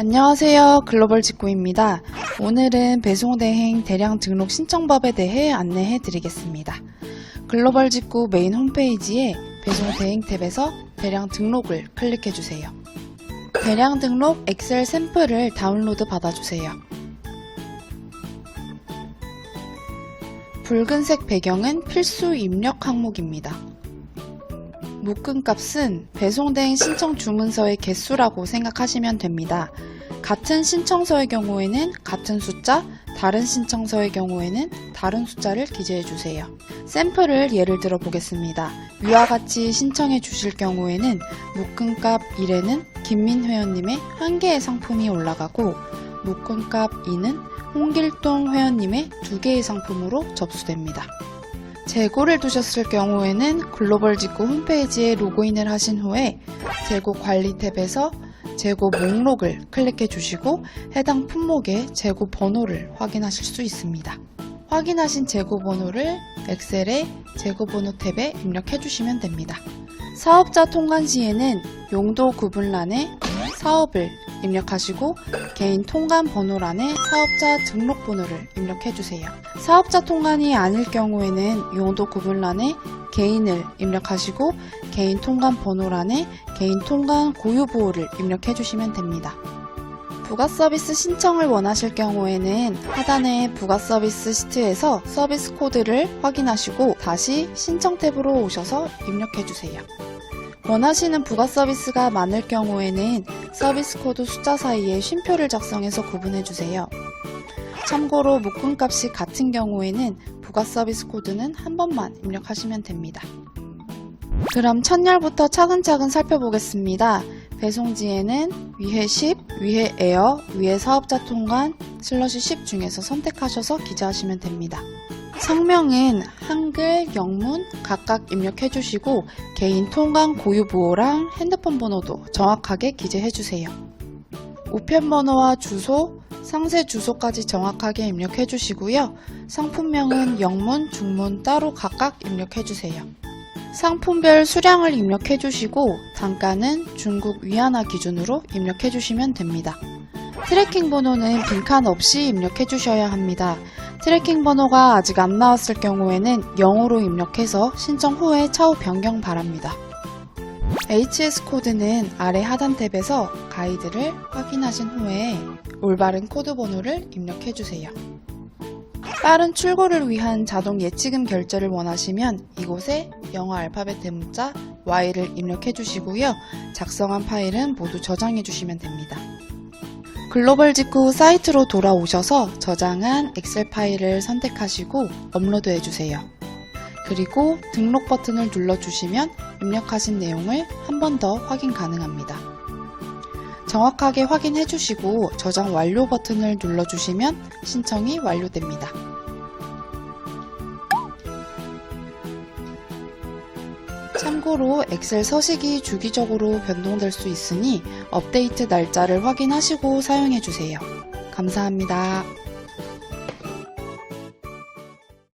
안녕하세요. 글로벌 직구입니다. 오늘은 배송대행 대량 등록 신청법에 대해 안내해 드리겠습니다. 글로벌 직구 메인 홈페이지에 배송대행 탭에서 대량 등록을 클릭해 주세요. 대량 등록 엑셀 샘플을 다운로드 받아주세요. 붉은색 배경은 필수 입력 항목입니다. 묶음 값은 배송대행 신청 주문서의 개수라고 생각하시면 됩니다. 같은 신청서의 경우에는 같은 숫자, 다른 신청서의 경우에는 다른 숫자를 기재해 주세요. 샘플을 예를 들어 보겠습니다. 위와 같이 신청해 주실 경우에는 묶음값 1에는 김민 회원님의 한 개의 상품이 올라가고 묶음값 2는 홍길동 회원님의 두 개의 상품으로 접수됩니다. 재고를 두셨을 경우에는 글로벌 직구 홈페이지에 로그인을 하신 후에 재고 관리 탭에서 재고 목록을 클릭해 주시고 해당 품목의 재고 번호를 확인하실 수 있습니다. 확인하신 재고 번호를 엑셀의 재고 번호 탭에 입력해 주시면 됩니다. 사업자 통관 시에는 용도 구분란에 사업을 입력하시고 개인 통관 번호란에 사업자 등록 번호를 입력해 주세요. 사업자 통관이 아닐 경우에는 용도 구분란에 개인을 입력하시고 개인 통관 번호란에 개인 통관 고유 보호를 입력해 주시면 됩니다. 부가 서비스 신청을 원하실 경우에는 하단의 부가 서비스 시트에서 서비스 코드를 확인하시고 다시 신청 탭으로 오셔서 입력해 주세요. 원하시는 부가 서비스가 많을 경우에는 서비스 코드 숫자 사이에 쉼표를 작성해서 구분해 주세요. 참고로 묶음값이 같은 경우에는 부가 서비스 코드는 한 번만 입력하시면 됩니다. 그럼 첫날부터 차근차근 살펴보겠습니다. 배송지에는 위해 10, 위해 에어, 위해 사업자 통관, 슬러시 10 중에서 선택하셔서 기재하시면 됩니다. 성명은 한글, 영문 각각 입력해 주시고 개인 통관 고유 보호랑 핸드폰 번호도 정확하게 기재해 주세요. 우편 번호와 주소, 상세 주소까지 정확하게 입력해 주시고요. 상품명은 영문, 중문 따로 각각 입력해 주세요. 상품별 수량을 입력해 주시고 단가는 중국 위안화 기준으로 입력해 주시면 됩니다. 트래킹 번호는 빈칸 없이 입력해 주셔야 합니다. 트래킹 번호가 아직 안 나왔을 경우에는 0으로 입력해서 신청 후에 차후 변경 바랍니다. HS 코드는 아래 하단 탭에서 가이드를 확인하신 후에 올바른 코드 번호를 입력해 주세요. 빠른 출고를 위한 자동 예치금 결제를 원하시면 이곳에 영어 알파벳 대문자 Y를 입력해 주시고요. 작성한 파일은 모두 저장해 주시면 됩니다. 글로벌 직구 사이트로 돌아오셔서 저장한 엑셀 파일을 선택하시고 업로드 해주세요. 그리고 등록 버튼을 눌러주시면 입력하신 내용을 한 번 더 확인 가능합니다. 정확하게 확인해 주시고 저장 완료 버튼을 눌러주시면 신청이 완료됩니다. 참고로 엑셀 서식이 주기적으로 변동될 수 있으니 업데이트 날짜를 확인하시고 사용해 주세요. 감사합니다.